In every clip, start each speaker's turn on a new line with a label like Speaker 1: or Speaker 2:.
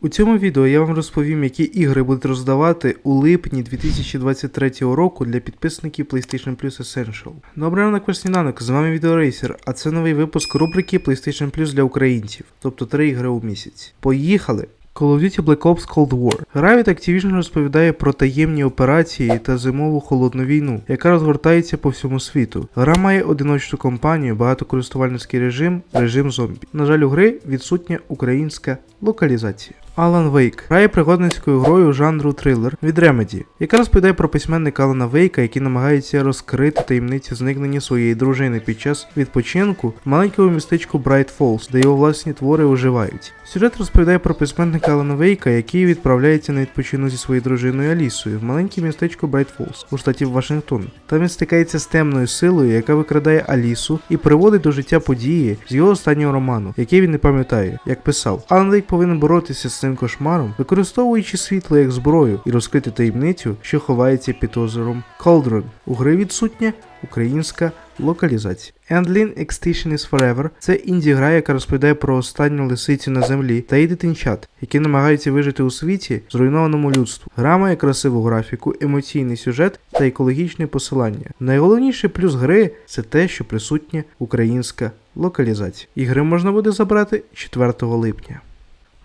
Speaker 1: У цьому відео я вам розповім, які ігри будуть роздавати у липні 2023 року для підписників PlayStation Plus Essential. Добрий ранок, ваш сніданок, з вами Відеорейсер, а це новий випуск рубрики PlayStation Plus для українців, тобто 3 ігри у місяць. Поїхали! Call of Duty Black Ops Cold War. Гра від Activision розповідає про таємні операції та зимову холодну війну, яка розгортається по всьому світу. Гра має одиночну кампанію, багатокористувальницький режим, режим зомбі. На жаль, у гри відсутня українська локалізація. Alan Wake грає пригодницькою грою жанру трилер від Remedy, яка розповідає про письменника Алана Вейка, який намагається розкрити таємниці зникнення своєї дружини під час відпочинку в маленькому містечку Bright Falls, де його власні твори оживають. Сюжет розповідає про письменника Алана Вейка, який відправляється на відпочинок зі своєю дружиною Алісою в маленьке містечко Bright Falls у штаті Вашингтон. Там він стикається з темною силою, яка викрадає Алісу і приводить до життя події з його останнього роману, який він не пам'ятає, як писав. Алан Вейк повинен боротися з цим кошмаром, використовуючи світло як зброю і розкрити таємницю, що ховається під озером Cauldron. У гри відсутня українська локалізація. Endlin Extinction is Forever це інді-гра, яка розповідає про останню лисицю на землі та її дитинчат, які намагаються вижити у світі, зруйнованому людству. Гра має красиву графіку, емоційний сюжет та екологічне посилання. Найголовніший плюс гри це те, що присутня українська локалізація. Ігри можна буде забрати 4 липня.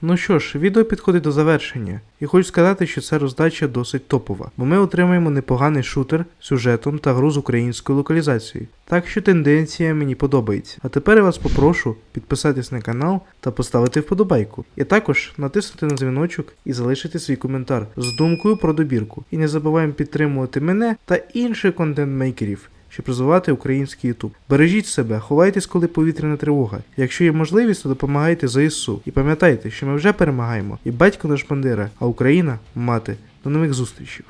Speaker 1: Ну що ж, відео підходить до завершення, і хочу сказати, що ця роздача досить топова, бо ми отримаємо непоганий шутер сюжетом та гру з українською локалізацією. Так що тенденція мені подобається. А тепер я вас попрошу підписатись на канал та поставити вподобайку. І також натиснути на дзвіночок і залишити свій коментар з думкою про добірку. І не забуваємо підтримувати мене та інших контент-мейкерів щоб розвивати український Ютуб. Бережіть себе, ховайтесь, коли повітряна тривога. Якщо є можливість, то допомагайте ЗСУ. І пам'ятайте, що ми вже перемагаємо. І батько наш Бандера, а Україна мати. До нових зустрічей.